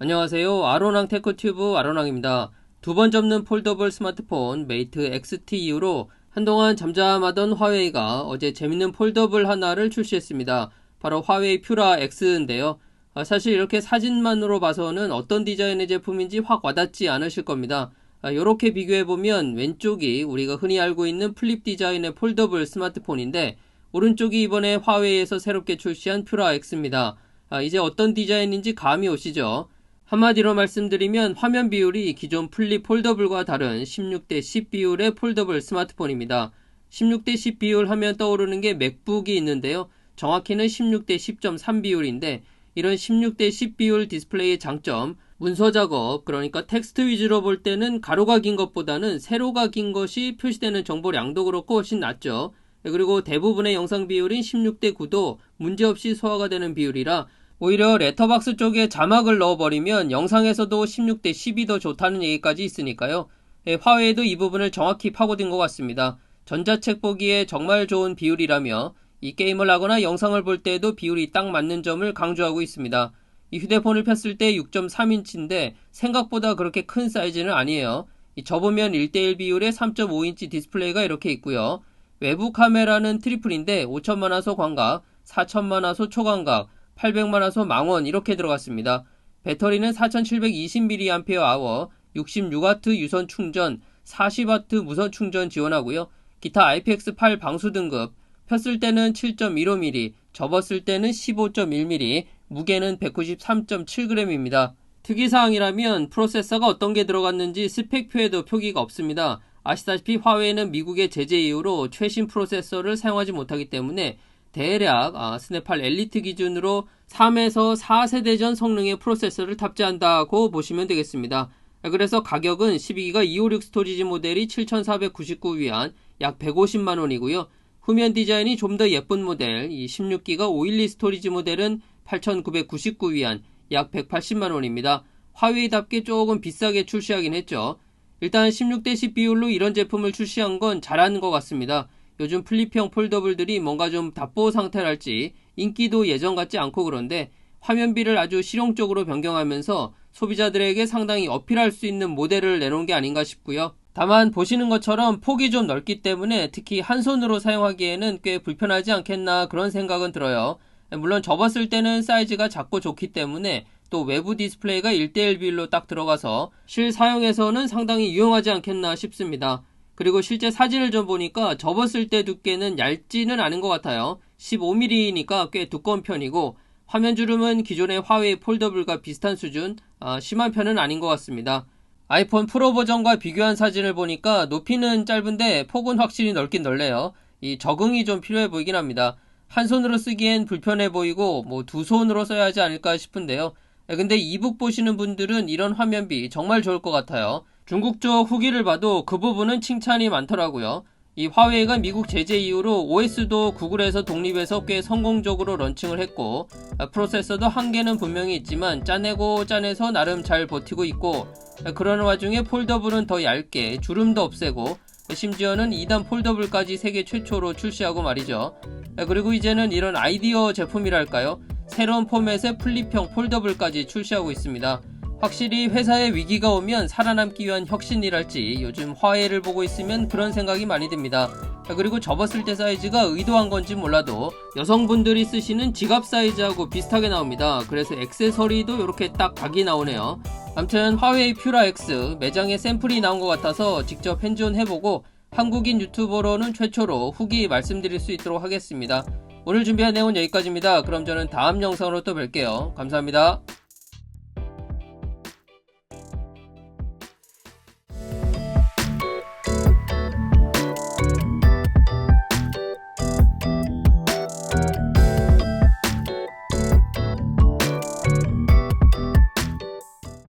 안녕하세요. 아로랑 테크튜브 아로랑입니다. 두 번 접는 폴더블 스마트폰 메이트 XT 이후로 한동안 잠잠하던 화웨이가 어제 재밌는 폴더블 하나를 출시했습니다. 바로 화웨이 퓨라 X인데요. 아, 사실 이렇게 사진만으로 봐서는 어떤 디자인의 제품인지 확 와닿지 않으실 겁니다. 이렇게 비교해보면 왼쪽이 우리가 흔히 알고 있는 플립 디자인의 폴더블 스마트폰인데 오른쪽이 이번에 화웨이에서 새롭게 출시한 퓨라 X입니다. 아, 이제 어떤 디자인인지 감이 오시죠? 한마디로 말씀드리면 화면 비율이 기존 플립 폴더블과 다른 16대 10 비율의 폴더블 스마트폰입니다. 16대 10 비율 하면 떠오르는 게 맥북이 있는데요. 정확히는 16대 10.3 비율인데 이런 16대 10 비율 디스플레이의 장점, 문서 작업, 그러니까 텍스트 위주로 볼 때는 가로가 긴 것보다는 세로가 긴 것이 표시되는 정보량도 그렇고 훨씬 낫죠. 그리고 대부분의 영상 비율인 16대 9도 문제없이 소화가 되는 비율이라 오히려 레터박스 쪽에 자막을 넣어버리면 영상에서도 16대 10이 더 좋다는 얘기까지 있으니까요. 예, 화웨이도 이 부분을 정확히 파고든 것 같습니다. 전자책 보기에 정말 좋은 비율이라며 이 게임을 하거나 영상을 볼 때에도 비율이 딱 맞는 점을 강조하고 있습니다. 이 휴대폰을 폈을 때 6.3인치인데 생각보다 그렇게 큰 사이즈는 아니에요. 이 접으면 1대1 비율의 3.5인치 디스플레이가 이렇게 있고요. 외부 카메라는 트리플인데 5천만 화소 광각, 4천만 화소 초광각, 800만 화소 망원 이렇게 들어갔습니다. 배터리는 4720mAh, 66W 유선 충전, 40W 무선 충전 지원하고요. 기타 IPX8 방수 등급, 폈을 때는 7.15mm, 접었을 때는 15.1mm, 무게는 193.7g입니다. 특이사항이라면 프로세서가 어떤 게 들어갔는지 스펙표에도 표기가 없습니다. 아시다시피 화웨이는 미국의 제재 이후로 최신 프로세서를 사용하지 못하기 때문에 대략 아, 스냅8 엘리트 기준으로 3에서 4세대 전 성능의 프로세서를 탑재한다고 보시면 되겠습니다. 그래서 가격은 12기가 256 스토리지 모델이 7,499위안 약 150만 원이고요. 후면 디자인이 좀 더 예쁜 모델, 이 16기가 512 스토리지 모델은 8,999위안 약 180만 원입니다. 화웨이답게 조금 비싸게 출시하긴 했죠. 일단 16대 10 비율로 이런 제품을 출시한 건 잘하는 것 같습니다. 요즘 플립형 폴더블들이 뭔가 좀 답보 상태랄지 인기도 예전 같지 않고 그런데 화면비를 아주 실용적으로 변경하면서 소비자들에게 상당히 어필할 수 있는 모델을 내놓은 게 아닌가 싶고요. 다만 보시는 것처럼 폭이 좀 넓기 때문에 특히 한 손으로 사용하기에는 꽤 불편하지 않겠나 그런 생각은 들어요. 물론 접었을 때는 사이즈가 작고 좋기 때문에 또 외부 디스플레이가 1대1 비율로 딱 들어가서 실 사용에서는 상당히 유용하지 않겠나 싶습니다. 그리고 실제 사진을 좀 보니까 접었을 때 두께는 얇지는 않은 것 같아요. 15mm니까 꽤 두꺼운 편이고 화면 주름은 기존의 화웨이 폴더블과 비슷한 수준, 아, 심한 편은 아닌 것 같습니다. 아이폰 프로 버전과 비교한 사진을 보니까 높이는 짧은데 폭은 확실히 넓긴 넓네요. 이 적응이 좀 필요해 보이긴 합니다. 한 손으로 쓰기엔 불편해 보이고 뭐 두 손으로 써야 하지 않을까 싶은데요. 근데 이북 보시는 분들은 이런 화면비 정말 좋을 것 같아요. 중국 쪽 후기를 봐도 그 부분은 칭찬이 많더라고요. 이 화웨이가 미국 제재 이후로 OS도 구글에서 독립해서 꽤 성공적으로 런칭을 했고 아, 프로세서도 한계는 분명히 있지만 짜내고 짜내서 나름 잘 버티고 있고 아, 그러는 와중에 폴더블은 더 얇게 주름도 없애고 심지어는 2단 폴더블까지 세계 최초로 출시하고 말이죠. 아, 그리고 이제는 이런 아이디어 제품이랄까요? 새로운 포맷의 플립형 폴더블까지 출시하고 있습니다. 확실히 회사에 위기가 오면 살아남기 위한 혁신이랄지 요즘 화해를 보고 있으면 그런 생각이 많이 듭니다. 그리고 접었을 때 사이즈가 의도한 건지 몰라도 여성분들이 쓰시는 지갑 사이즈하고 비슷하게 나옵니다. 그래서 액세서리도 이렇게 딱 각이 나오네요. 암튼 화웨이 퓨라 X 매장에 샘플이 나온 것 같아서 직접 핸즈온 해보고 한국인 유튜버로는 최초로 후기 말씀드릴 수 있도록 하겠습니다. 오늘 준비한 내용은 여기까지입니다. 그럼 저는 다음 영상으로 또 뵐게요. 감사합니다.